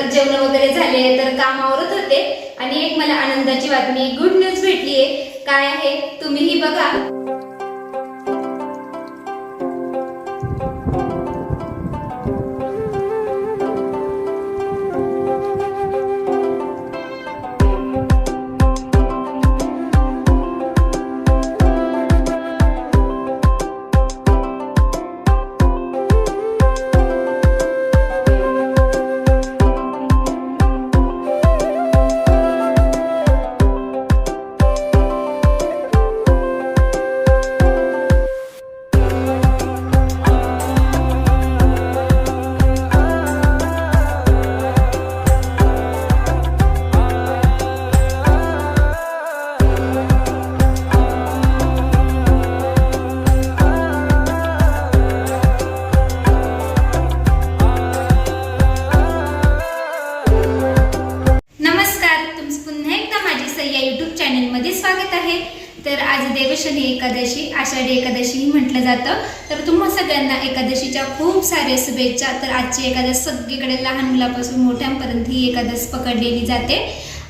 तर जेवण वगैरे झाले तर काम आवरत होते. आणि एक मला आनंदाची बातमी गुड न्यूज भेटलीये. काय आहे? तुम्हीही बघा. जातं. तर तुम्हा सगळ्यांना एकादशीच्या खूप साऱ्या शुभेच्छा. तर आजची एकादश सगळीकडे लहान मुलापासून मोठ्यांपर्यंत ही एकादश पकडलेली जाते.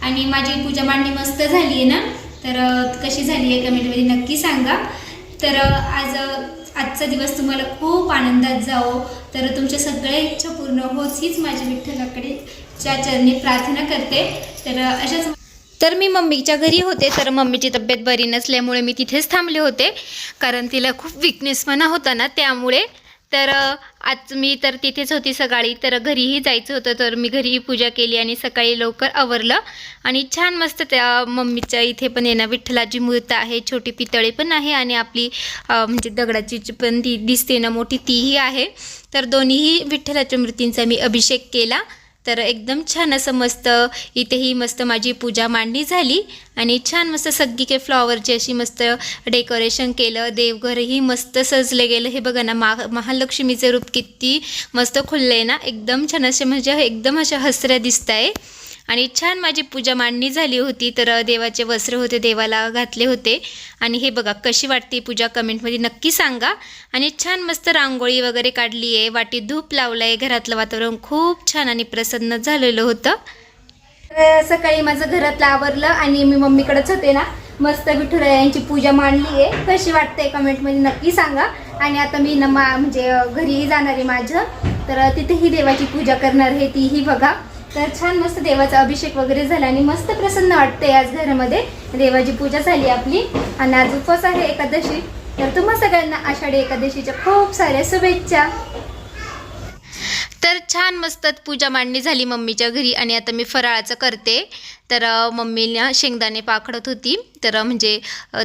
आणि माझी पूजा मांडणी मस्त झाली आहे ना? तर कशी झाली आहे कमेंटमध्ये नक्की सांगा. तर आज आजचा दिवस तुम्हाला खूप आनंदात जावो. तर तुमच्या सगळ्या इच्छा पूर्ण होत हीच माझ्या विठ्ठलाकडे च्या चरणी प्रार्थना करते. तर अशाच तर मी मम्मीच्या घरी होते तर मम्मीची तब्येत बरी नसल्यामुळे मी तिथेच थांबले होते. कारण तिला खूप विकनेसपणा होता ना त्यामुळे. तर आज मी तर तिथेच होती सकाळी तर घरीही जायचं होतं तर मी घरीही पूजा केली आणि सकाळी लवकर आवरलं. आणि छान मस्त त्या मम्मीच्या इथे पण येणं ना विठ्ठलाची मूर्त आहे छोटी पितळी पण आहे आणि आपली म्हणजे दगडाची जी पण ती दिसते ना मोठी तीही आहे. तर दोन्हीही विठ्ठलाच्या मूर्तींचा मी अभिषेक केला. तर एकदम छान असं मस्त इथेही मस्त माझी पूजा मांडणी झाली आणि छान मस्त सगळी काही फ्लॉवरची अशी मस्त डेकोरेशन केलं देवघरही मस्त सजले गेलं. हे बघा ना मा महालक्ष्मीचं रूप किती मस्त खुललं आहे ना. एकदम छान असे म्हणजे एकदम अशा हसऱ्या दिसत आहे आणि छान माझी पूजा मांडणी झाली होती. तर देवाचे वस्त्र होते देवाला घातले होते. आणि हे बघा कशी वाटते पूजा? कमेंटमध्ये नक्की सांगा. आणि छान मस्त रांगोळी वगैरे काढली आहे वाटीत धूप लावलं आहे घरातलं वातावरण खूप छान आणि प्रसन्न झालेलं होतं. तर सकाळी माझं घरातलं आवरलं आणि मी मम्मीकडेच होते ना. मस्त विठुरायांची पूजा मांडली आहे कशी वाटते कमेंटमध्ये नक्की सांगा. आणि आता मी न मा म्हणजे घरी घरीही जाणार आहे माझं. तर तिथेही देवाची पूजा करणार आहे तीही बघा. तर छान मस्त देवाचा अभिषेक वगैरे झाला आणि मस्त प्रसन्न वाटते आज घरामध्ये. देवाची पूजा झाली आपली. आणि आज उपवास आहे एकादशी. तर तुम्हा सगळ्यांना आषाढी एकादशीच्या खूप साऱ्या शुभेच्छा. तर छान मस्त पूजा मांडणी झाली मम्मीच्या घरी आणि आता मी फराळाचं करते. तर मम्मीला शेंगदाणे पाखडत होती. तर म्हणजे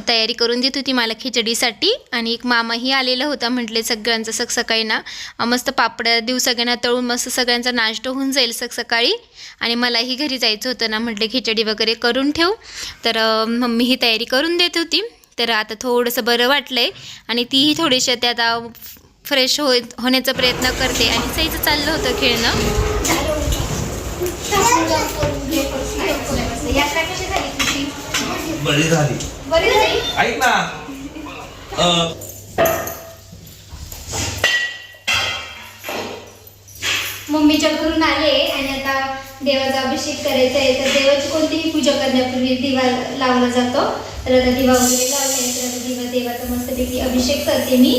तयारी करून देत होती मला खिचडीसाठी. आणि एक मामाही आलेला होता म्हटले सगळ्यांचं सक सकाळी ना मस्त पापड देऊ सगळ्यांना तळून मस्त सगळ्यांचा नाश्ता होऊन जाईल सक सकाळी आणि मलाही घरी जायचं होतं ना म्हटले खिचडी वगैरे करून ठेव. तर मम्मी ही तयारी करून देत होती. तर आता थोडंसं बरं वाटलं आहे आणि तीही थोडीशी ते आता फ्रेश हो होण्याचा प्रयत्न करते. आणि सईचं चाललं होतं खेळणं. ऐक ना. मम्मीच्या घरून आले आणि आता देवाचा अभिषेक करायचा आहे. तर देवाची कोणतीही पूजा करण्यापूर्वी दिवा लावला जातो. तर आता दिवा वगैरे लावले तर आता दिवा देवाचा मस्तपैकी अभिषेक करते मी.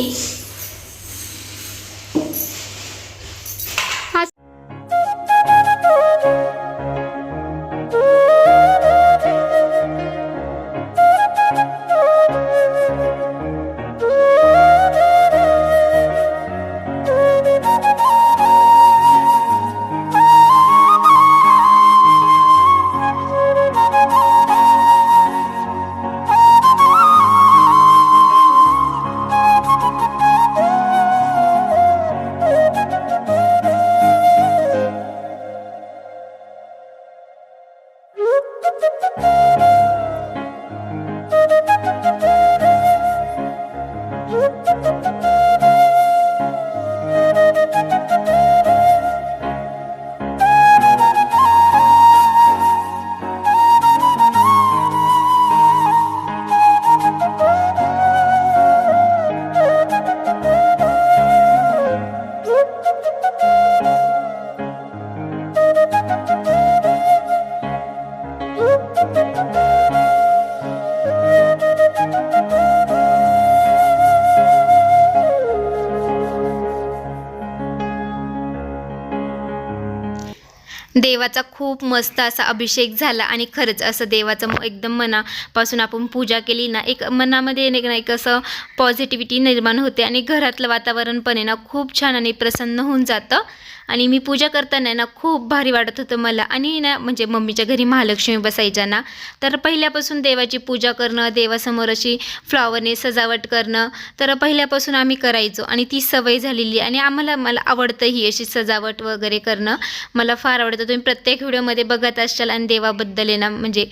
देवाचा खूप मस्त असा अभिषेक झाला आणि खरंच असं देवाचं म- एकदम मनापासून आपण पूजा केली ना एक मनामध्ये एक ना एक असं पॉझिटिव्हिटी निर्माण होते आणि घरातलं वातावरण पण आहे ना खूप छान आणि प्रसन्न होऊन जातं. आणि मी पूजा करताना ना खूप भारी वाटत होतं मला. आणि ना म्हणजे मम्मीच्या घरी महालक्ष्मी बसायच्या ना तर पहिल्यापासून देवाची पूजा करणं देवासमोर अशी फ्लॉवरने सजावट करणं तर पहिल्यापासून आम्ही करायचो. आणि ती सवय झालेली आणि आम्हाला मला आवडतं ही अशी सजावट वगैरे करणं. मला फार आवडतं. तुम्ही प्रत्येक व्हिडिओमध्ये बघत असाल आणि देवाबद्दल आहे ना म्हणजे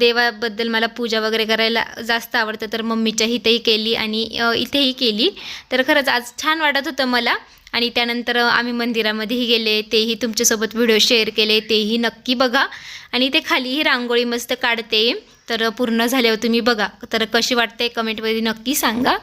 देवाबद्दल मला पूजा वगैरे करायला जास्त आवडतं. तर मम्मीच्या इथेही केली आणि इथेही केली. तर खरंच आज छान वाटत होतं मला. आणि त्यानंतर आम्ही मंदिरामध्येही गेले तेही तुमच्यासोबत व्हिडिओ शेअर केले तेही नक्की बघा. आणि ते खालीही रांगोळी मस्त काढते. तर पूर्ण झाल्यावर तुम्ही बघा. तर कशी वाटते कमेंटमध्ये नक्की सांगा.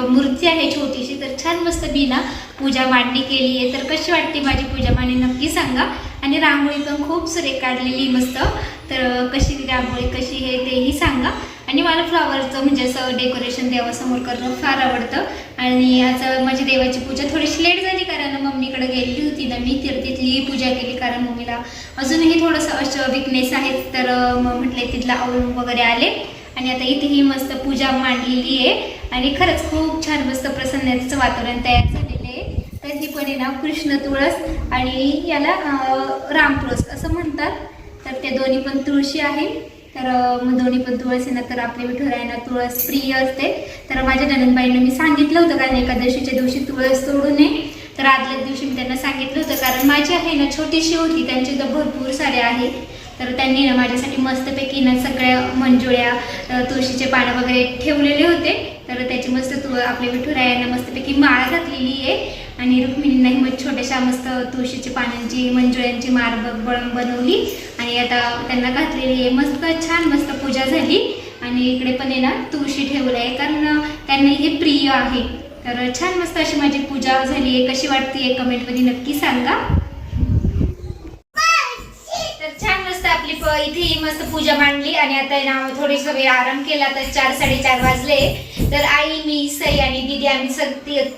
मूर्ती आहे छोटीशी तर छान मस्त मी ना पूजा मांडणी केली आहे तर कशी वाटते माझी पूजा मांडणी नक्की सांगा. आणि रांगोळी पण खूप सुरेख काढलेली मस्त. तर कशी रांगोळी कशी आहे तेही सांगा. आणि मला फ्लॉवरचं म्हणजे असं डेकोरेशन देवासमोर करणं फार आवडतं. आणि आता माझी देवाची पूजा थोडीशी लेट झाली कारण मम्मीकडे गेलेली होती ना मी तर तिथली पूजा केली कारण मम्मीला अजूनही थोडंसं असं विकनेस आहेत तर मग म्हटले तिथला आवळून वगैरे आले. आणि आता इथेही मस्त पूजा मांडलेली आहे. आणि खरंच खूप छान मस्त प्रसन्नतेचं वातावरण तयार झालेलं आहे. तर ही पण आहे ना कृष्ण तुळस आणि याला राम तुळस असं म्हणतात. तर ते दोन्ही पण तुळशी आहे. तर मग दोन्ही पण तुळस आहे ना तर आपल्या विठुरायांना तुळस प्रिय असते. तर माझ्या ननंदबाईंना मी सांगितलं होतं कारण एकादशीच्या दिवशी तुळस तोडू नये तर आदल्या दिवशी मी त्यांना सांगितलं होतं कारण माझी आहे ना छोटीशी होती त्यांचे तर भरपूर सारे आहे. तर त्यांनी ना माझ्यासाठी मस्तपैकी ना सगळ्या मंजुळ्या तुळशीचे पानं वगैरे ठेवलेले होते. तर त्याची मस्त तु आपल्या विठुरायांना मस्तपैकी माळ घातलेली आहे. आणि रुक्मिणींनाही मग छोट्याशा मस्त तुळशीच्या पानांची मंजुळ्यांची माळ बनवली. आणि आता त्यांना घातलेली आहे. मस्त छान मस्त पूजा झाली. आणि इकडे पण आहे ना तुळशी ठेवलं आहे. कारण त्यांना हे प्रिय आहे. तर छान मस्त अशी माझी पूजा झाली आहे. कशी वाटते कमेंटमध्ये नक्की सांगा तर छान मस्त आपली प- इथेही मस्त पूजा मांडली आणि आता ना थोडीसा वेळ आराम केला तर चार साडेचार वाजले. तर आई मी सई आणि दिदी आम्ही सग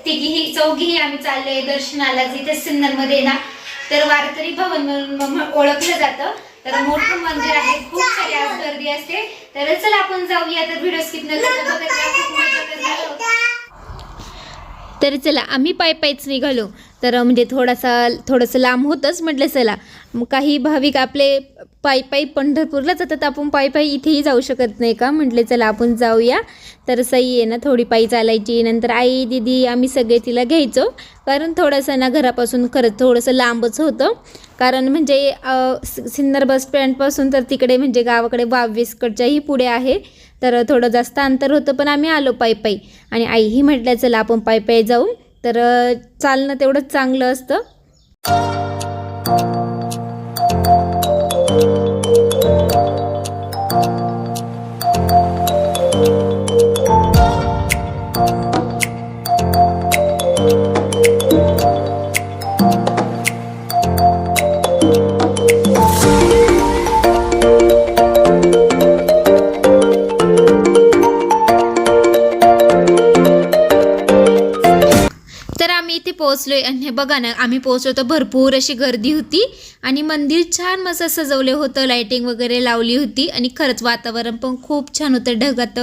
तिघीही चौघीही आम्ही चाललोय दर्शनाला. जिथे सिन्नरमध्ये ना तर वारकरी भवन म्हणून ओळखलं जातं. तर मोठं मंदिर आहे खूप सारी आज गर्दी असते. तर चला आपण जाऊया तर व्हिडिओ स्किप न करता खूप मजा करणार तर चला आम्ही पाय पायच निघालो. तर म्हणजे थोडासा थोडंसं लांब होतंच म्हटलं चला. काही भाविक आपले पायी पायी पंढरपूरला जातात. आपण पायी पायी इथेही जाऊ शकत नाही का? म्हटले चला आपण जाऊया. तर सई आहे ना थोडी पायी चालायची. नंतर आई दिदी आम्ही सगळे तिला घ्यायचो. कारण थोडंसं ना घरापासून खरंच थोडंसं लांबच होतं. कारण म्हणजे सिन्नर बस स्टँडपासून तर तिकडे म्हणजे गावाकडे बावीसकडच्याही पुढे आहे. तर थोडं जास्त अंतर होतं पण आम्ही आलो पायी पायी. आणि आईही म्हटल्या चला आपण पायी पायी जाऊ. तर चालणं तेवढंच चांगलं असतं. तर पोहोचलोय. आणि हे बघा ना आम्ही पोहोचलो तर भरपूर अशी गर्दी होती. आणि मंदिर छान मस्त सजवलं होतं लाईटिंग वगैरे लावली होती. आणि खरंच वातावरण पण खूप छान होतं. ढगात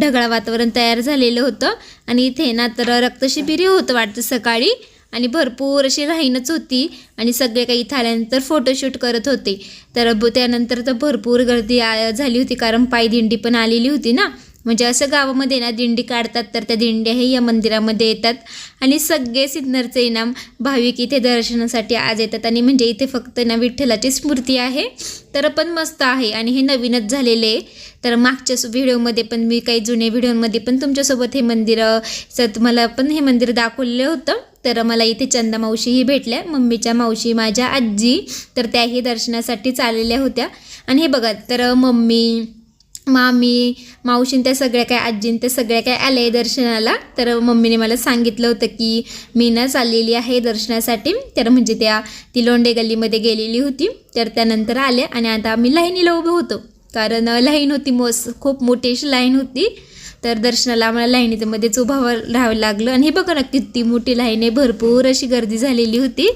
ढगाळ वातावरण तयार झालेलं होतं. आणि इथे ना तर रक्तशिबिरी होतं वाटतं सकाळी. आणि भरपूर अशी राहीनच होती. आणि सगळे काही इथं आल्यानंतर फोटोशूट करत होते. तर त्यानंतर तर भरपूर गर्दी आ- झाली होती. कारण पायदिंडी पण आलेली होती ना. म्हणजे असं गावामध्ये ना दिंडी काढतात तर त्या दिंड्याही या मंदिरामध्ये येतात. आणि सगळे सिन्नरचे इनाम भाविक इथे दर्शनासाठी आज येतात. आणि म्हणजे इथे फक्त ना विठ्ठलाची स्मृती आहे. तर पण मस्त आहे. आणि हे नवीनच झालेले आहे. तर मागच्या व्हिडिओमध्ये पण मी काही जुन्या व्हिडिओमध्ये पण तुमच्यासोबत हे मंदिर अ, तुम्हाला पण हे मंदिर दाखवलेलं होतं. तर मला इथे चंदा मावशीही भेटल्या. मम्मीच्या मावशी माझ्या आजी तर त्याही दर्शनासाठीच आलेल्या होत्या. आणि हे बघा तर मम्मी मामी मावशीन त्या सगळ्या काय आजीन त्या सगळ्या काय आल्या आहे दर्शनाला? तर मम्मीने मला सांगितलं होतं की मी ना चाललेली आहे दर्शनासाठी. तर म्हणजे त्या ती लोंडे गल्लीमध्ये गेलेली होती. तर त्यानंतर आले आणि आता आम्ही लाईनीला उभं होतो. कारण लाईन होती मोस खूप मोठी अशी लाईन होती. तर दर्शनाला आम्हाला लाईनीमध्येच उभावं राहावं लागलं. आणि हे बघा ना किती मोठी लाईन आहे. भरपूर अशी गर्दी झालेली होती.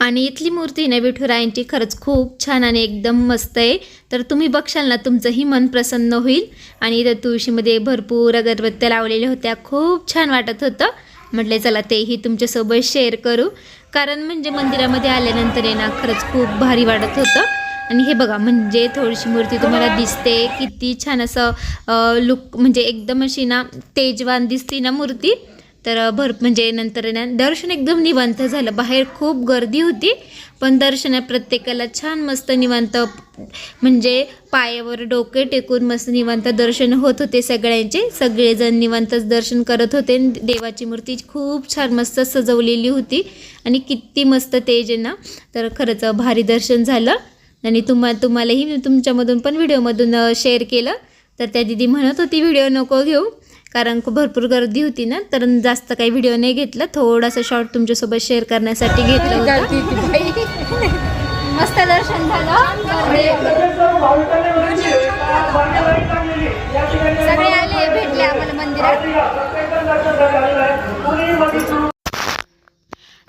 आणि इथली मूर्ती ना विठुरायांची खरंच खूप छान आणि एकदम मस्त आहे. तर तुम्ही बघशाल ना तुमचंही मन प्रसन्न होईल. आणि इथं तुळशीमध्ये भरपूर अगरबत्त्या लावलेल्या होत्या. खूप छान वाटत होतं. म्हटलं चला तेही तुमच्यासोबत शेअर करू. कारण म्हणजे मंदिरामध्ये आल्यानंतर आहे ना खरंच खूप भारी वाटत होतं. आणि हे बघा म्हणजे थोडीशी मूर्ती तुम्हाला दिसते. किती छान असं लुक म्हणजे एकदम अशी ना तेजवान दिसते ना मूर्ती. तर भर म्हणजे नंतर ना दर्शन एकदम निवांत झालं. बाहेर खूप गर्दी होती पण दर्शन प्रत्येकाला छान मस्त निवांत म्हणजे पायावर डोके टेकून मस्त निवांत दर्शन होत होते सगळ्यांचे. सगळेजण निवांतच दर्शन करत होते. आणि देवाची मूर्ती खूप छान मस्त सजवलेली होती आणि किती मस्त तेज आहे ना. तर खरंच भारी दर्शन झालं. आणि तुम्हा तुम्हालाही मी तुमच्यामधून पण व्हिडिओमधून शेअर केलं. तर त्या दिदी म्हणत होती व्हिडिओ नको घेऊ. कारण खूप भरपूर गर्दी होती ना तर जास्त काही व्हिडिओ नाही घेतला. थोडासा शॉर्ट तुमच्यासोबत शेअर करण्यासाठी घेतलं होतं. मस्त दर्शन झालं. सगळे आले भेटले आम्हाला मंदिरात.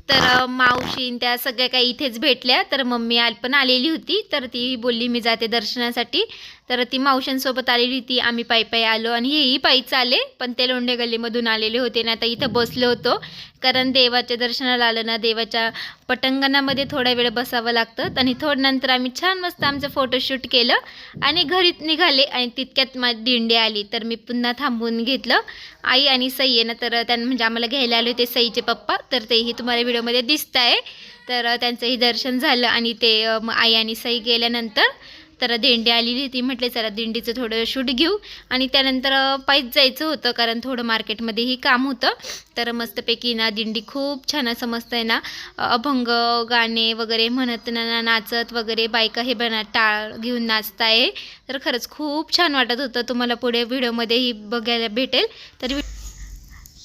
तर अ, मावशीन त्या सगळ्या काही इथेच भेटल्या. तर मम्मी आल पण आलेली होती. तर ती बोलली मी जाते दर्शनासाठी. तर ती मावशांसोबत आलेली ती आम्ही पायी पायी आलो आणि हेही पायीच आले पण ते लोंढे गल्लीमधून आलेले होते ना आता इथं बसलो होतो. कारण देवाच्या दर्शनाला आलं ना देवाच्या पटंगणामध्ये थोडा वेळ बसावं लागतं आणि थोडं नंतर आम्ही छान मस्त आमचं फोटोशूट केलं आणि घरी निघाले आणि तितक्यात माझी दिंडी आली. तर मी पुन्हा थांबून घेतलं. आई आणि सई आहे ना तर त्यांना म्हणजे आम्हाला घ्यायला आले होते सईचे पप्पा. तर तेही तुम्हाला व्हिडिओमध्ये दिसत आहे तर त्यांचंही दर्शन झालं आणि ते आई आणि सई गेल्यानंतर तर दिंडी आलेली होती. म्हटले चला दिंडीचं थोडं शूट घेऊ. आणि त्यानंतर पायीच जायचं होतं कारण थोडं मार्केटमध्येही काम होतं. तर मस्तपैकी ना दिंडी खूप छान असं मस्त आहे ना अभंग गाणे वगैरे म्हणत ना ना- नाचत वगैरे बायका हे बना टाळ घेऊन नाचताय. तर खरंच खूप छान वाटत होतं. तुम्हाला पुढे व्हिडिओमध्येही बघायला भेटेल. तर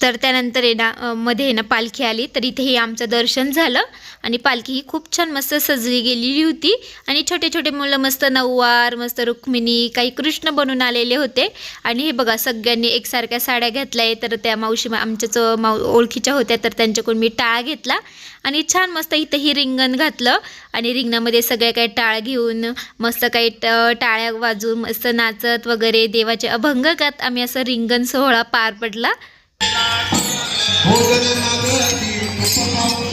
तर त्यानंतर आहे ना मध्ये आहे ना पालखी आली. तर इथेही आमचं दर्शन झालं आणि पालखी ही खूप छान मस्त सजली गेलेली होती. आणि छोटे छोटे मुलं मस्त नऊवार मस्त रुक्मिणी काही कृष्ण बनून आलेले होते. आणि हे बघा सगळ्यांनी एकसारख्या साड्या घातल्या आहे तर त्या मावशी आमच्याच माव ओळखीच्या होत्या. तर त्यांच्याकडून मी टाळ घेतला आणि छान मस्त इथंही रिंगण घातलं. आणि रिंगणामध्ये सगळ्या काही टाळ घेऊन मस्त काही ट- टाळ्या वाजवून मस्त नाचत वगैरे देवाचे अभंग गात. आम्ही असं रिंगण सोहळा पार पडला. Organizador aqui, por favor.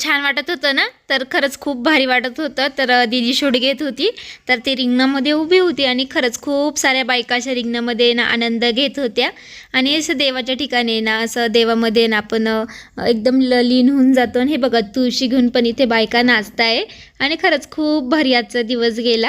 छान वाटत होतं ना? तर खरंच खूप भारी वाटत होतं. तर दिदी शूट घेत होती. तर ती रिंगणामध्ये उभी होती आणि खरंच खूप साऱ्या बायका अशा रिंगणामध्ये ना आनंद घेत होत्या. आणि असं देवाच्या ठिकाणी ना असं देवामध्ये ना आपण एकदम ल लीन होऊन जातो. आणि हे बघा तुळशी घेऊन पण इथे बायका नाचताय. आणि खरंच खूप भारी आजचा दिवस गेला.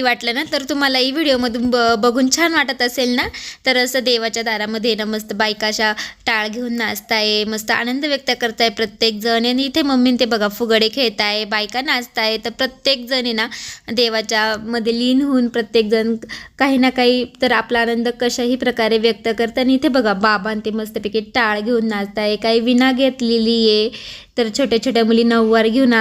भारी वाटलं ना तर तुम्हाला ही व्हिडिओमधून ब बघून छान वाटत असेल ना? तर असं देवाच्या दारामध्ये ना मस्त बायकाशा टाळ घेऊन नाचताय मस्त आनंद व्यक्त करताय प्रत्येकजण आणि इथे मम्मीन ते बघा फुगडे खेळताय बायका नाचताय तर प्रत्येकजण आहे ना देवाच्या मध्ये लीन होऊन प्रत्येकजण काही ना काही तर आपला आनंद कशाही प्रकारे व्यक्त करतात आणि इथे बघा बाबां ते मस्तपैकी टाळ घेऊन नाचताय काही विना घेतलेली आहे. तर छोट्या छोट्या मुली नऊवार घेऊन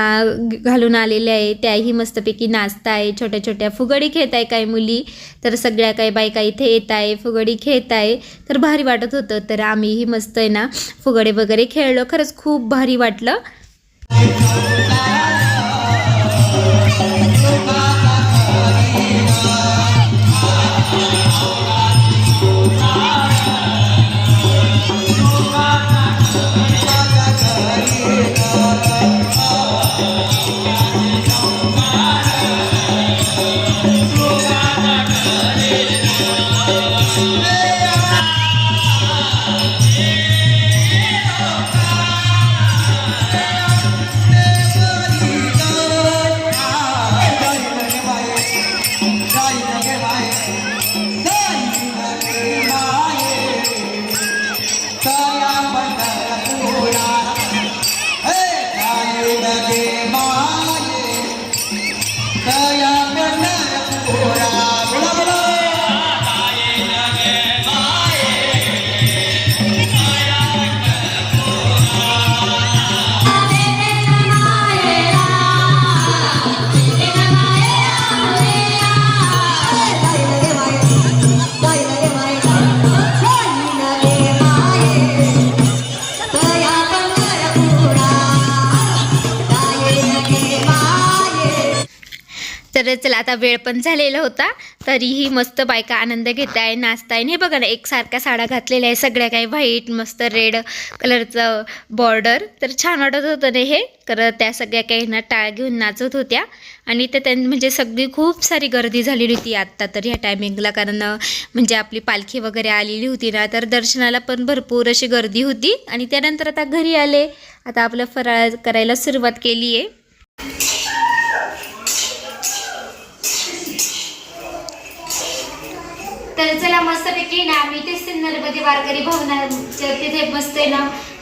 घालून आलेल्या आहे. त्याही मस्तपैकी नाचताय छोट्या छोट्या फुगडी खेळत आहे काही मुली. तर सगळ्या काही बायका इथे येत आहे फुगडी खेळत आहे. तर भारी वाटत होतं. तर आम्हीही मस्त आहे ना फुगडे वगैरे खेळलो. खरंच खूप भारी वाटलं. आता वेळ पण झालेला होता. तरीही मस्त बायका आनंद घेत आहे नाचताय हे बघा ना एकसारख्या साड्या घातलेल्या आहे. सगळ्या काही व्हाईट मस्त रेड कलरचं बॉर्डर तर छान वाटत होतं ना हे. तर त्या सगळ्या काही ना टाळ घेऊन नाचत होत्या. आणि ते त्यां म्हणजे सगळी खूप सारी गर्दी झालेली होती आत्ता तर ह्या टायमिंगला कारण म्हणजे आपली पालखी वगैरे आलेली होती ना तर दर्शनाला पण भरपूर अशी गर्दी होती. आणि त्यानंतर आता घरी आले. आता आपलं फराळ करायला सुरुवात केली आहे तर चला मस्तपैकी ना आम्ही ते सिन्नरमध्ये वारकरी भवनाच्या तिथे मस्त आहे ना.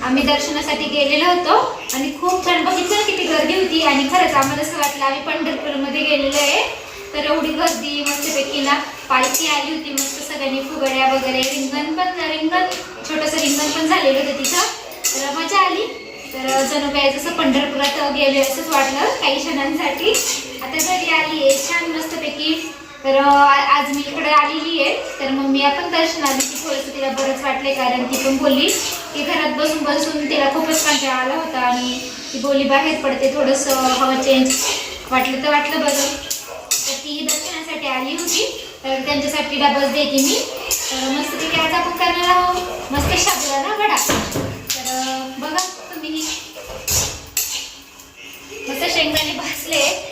आम्ही दर्शनासाठी गेलेलो होतो आणि खूप छान बघितलं ना किती गर्दी होती आणि खरंच आम्हाला असं वाटलं आम्ही पंढरपूरमध्ये गेलेलो आहे. तर एवढी गर्दी मस्तपैकी ना पालखी आली होती मस्त सगळ्यांनी फुगड्या वगैरे रिंगण पण रिंगण छोटंसं रिंगण पण झालेलं होतं तिथं. तर मजा आली. तर जणू काय जसं पंढरपुरात गेले असंच वाटलं काही क्षणांसाठी. आता घरी आली आहे छान मस्तपैकी तर आज मी इकडे आलेली आहे. तर मग मी आपण दर्शन आली की थोडंसं तिला बरंच वाटले कारण ती पण बोलली की घरात बसून बसून तिला खूपच कंटाळा आला होता आणि ती बोली बाहेर पडते थोडंसं हवा चेंज वाटलं तर वाटलं बरं. तर ती दर्शनासाठी आली होती. तर त्यांच्यासाठी डबल देते मी. तर मस्त तिथे आज आपण करणार आहोत मस्त शाबुदाना वडा. तर बघा तुम्ही. मस्त शेंगदाणे भाजले.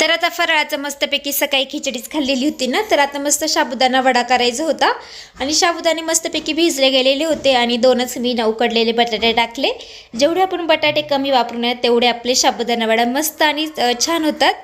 तर आता फराळाचं मस्तपैकी सकाळी खिचडीच खाल्लेली होती ना तर आता मस्त साबुदाणा वडा करायचा होता. आणि साबुदाणे मस्तपैकी भिजले गेलेले होते आणि दोनच मी ना उकडलेले बटाटे टाकले. जेवढे आपण बटाटे कमी वापरून तेवढे आपले साबुदाणा वडा मस्त आणि छान होतात.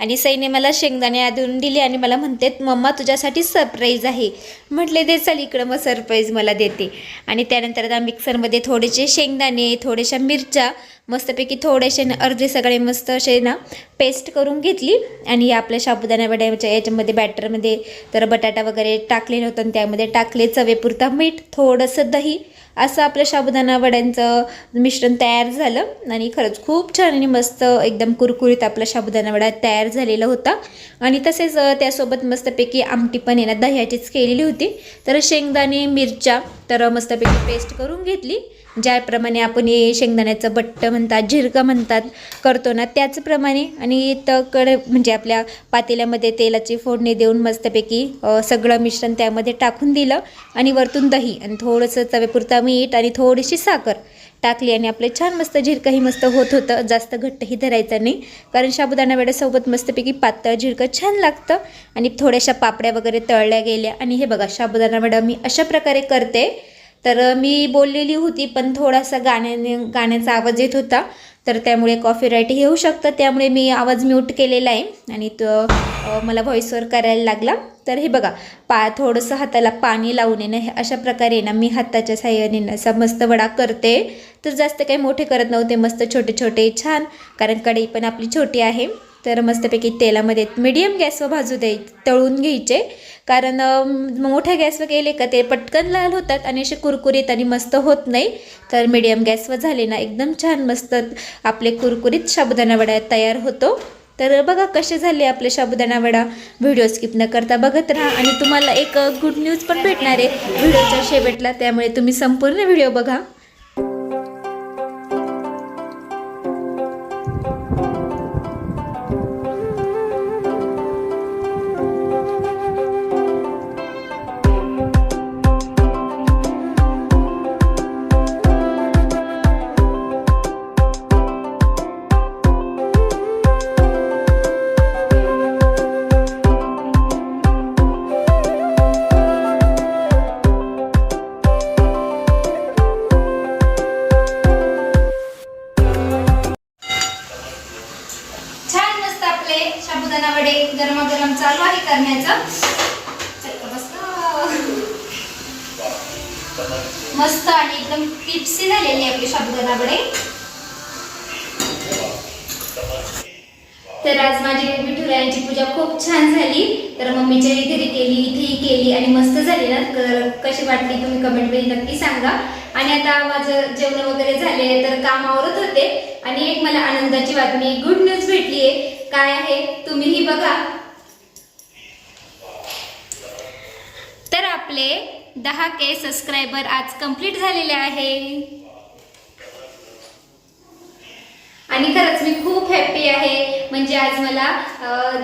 आणि सईने मला शेंगदाणे आधून दिले आणि मला म्हणते मम्मा तुझ्यासाठी सरप्राईज आहे. म्हटले दे चल इकडं मग सरप्राईज मला देते. आणि त्यानंतर आता मिक्सरमध्ये थोडेसे शेंगदाणे थोड्याशा मिरच्या मस्तपैकी थोडेसे ना अर्धे सगळे मस्त असे ना पेस्ट करून घेतली. आणि आपल्या साबुदाणा वड्याच्या याच्यामध्ये बॅटरमध्ये तर बटाटा वगैरे टाकलेलं होतं आणि त्यामध्ये टाकले चवेपुरता मीठ थोडंसं दही असं आपलं साबुदाणा वड्यांचं मिश्रण तयार झालं आणि खरंच खूप छान आणि मस्त एकदम कुरकुरीत आपला साबुदाणा वडा तयार झालेला होता. आणि तसेच त्यासोबत मस्तपैकी आमटी पण आहे ना दह्याचीच केलेली होती. तर शेंगदाणे मिरच्या तर मस्तपैकी पेस्ट करून घेतली. ज्याप्रमाणे आपण हे शेंगदाण्याचं बट्ट म्हणतात झिरकं म्हणतात करतो ना त्याचप्रमाणे आणि तकड म्हणजे आपल्या पातेल्यामध्ये तेलाची फोडणी देऊन मस्तपैकी सगळं मिश्रण त्यामध्ये टाकून दिलं आणि वरतून दही आणि थोडंसं तवेपुरता मीठ आणि थोडीशी साखर टाकली आणि आपलं छान मस्त झिरकंही मस्त होत होतं. जास्त घट्टही धरायचं नाही कारण साबुदाणा वेड्यासोबत मस्तपैकी पातळ झिरकं छान लागतं आणि थोड्याशा पापड्या वगैरे तळल्या गेल्या. आणि हे बघा साबुदाणा वडा मी अशा प्रकारे करते. तर मी बोललेली होती पण थोडासा गाण्याने गाण्याचा आवाज येत होता. तर त्यामुळे कॉपीराईट येऊ शकतं. त्यामुळे मी आवाज म्यूट केलेला आहे. आणि तो मला व्हॉईसवर करायला लागला. तर हे बघा पा थोडंसं हाताला पाणी लावून येणं हे अशा प्रकारे ना मी हाताच्या साह्याने ना असा मस्त वडा करते. तर जास्त काही मोठे करत नव्हते मस्त छोटे छोटे छान. कारण कढई पण आपली छोटी आहे. तर मस्तपैकी तेलामध्ये मीडियम गॅसवर भाजू द्याय तळून घ्यायचे. कारण मोठ्या गॅसवर केले का ते पटकन लाल होतात आणि असे कुरकुरीत आणि मस्त होत नाही. तर मीडियम गॅसवर झाले ना एकदम छान मस्त आपले कुरकुरीत साबुदाणा वडा तयार होतो. तर बघा कसे झाले आपले साबुदाणा वडा. व्हिडिओ स्किप न करता बघत राहा आणि तुम्हाला एक गुड न्यूज पण भेटणार आहे. व्हिडिओच्या शेवटला त्यामुळे तुम्ही संपूर्ण व्हिडिओ बघा. साबुदाणा वडे गरमागरम चालू आहे करण्याचं. मस्त आणि एकदम टिप्सी झालेली आपली साबुदाणा वडे तर आज माझी विठुरायांची पूजा खूप छान झाली. तर मम्मीच्या घरी केली इथेही केली आणि मस्त झाली ना. तर कशी वाटली तुम्ही कमेंटमध्ये नक्की सांगा. आणि आता माझं जेवण वगैरे झाले तर कामावरच होते. आणि एक मला आनंदाची बातमी गुड न्यूज भेटली आहे काय आहे? तुम्हीही बघा. तर आपले दहा के सबस्क्रायबर आज कंप्लीट झालेले आहे. आणि खरंच मी खूप हॅप्पी आहे. म्हणजे आज मला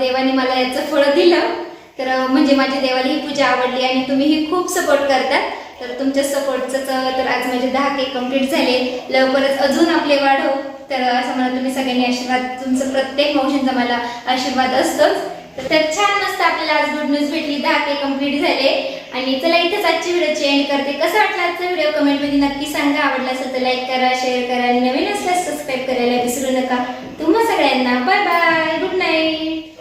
देवाने मला याचं फळ दिलं. तर म्हणजे माझ्या देवाला ही पूजा आवडली आणि तुम्हीही खूप सपोर्ट करतात. तर तुमच्या सपोर्टचं तर आज माझे दहा केक कंप्लीट झाले. लवकरच अजून आपले वाढव. तर असं मला तुम्ही सगळ्यांनी आशीर्वाद तुमचं प्रत्येक मावशींचा मला आशीर्वाद असतोच. तर छान मस्त आपल्याला आज गुड न्यूज भेटली. दहा के कंप्लीट झाले. आणि चला इथेच आजची व्हिडिओ एंड करते. कसा वाटला आजचा व्हिडिओ कमेंटमध्ये नक्की सांगा. आवडला असेल तर लाईक करा शेअर करा. आणि नवीन असल्यास सबस्क्राईब करायला विसरू नका. तुम्हा सगळ्यांना बाय बाय गुड नाईट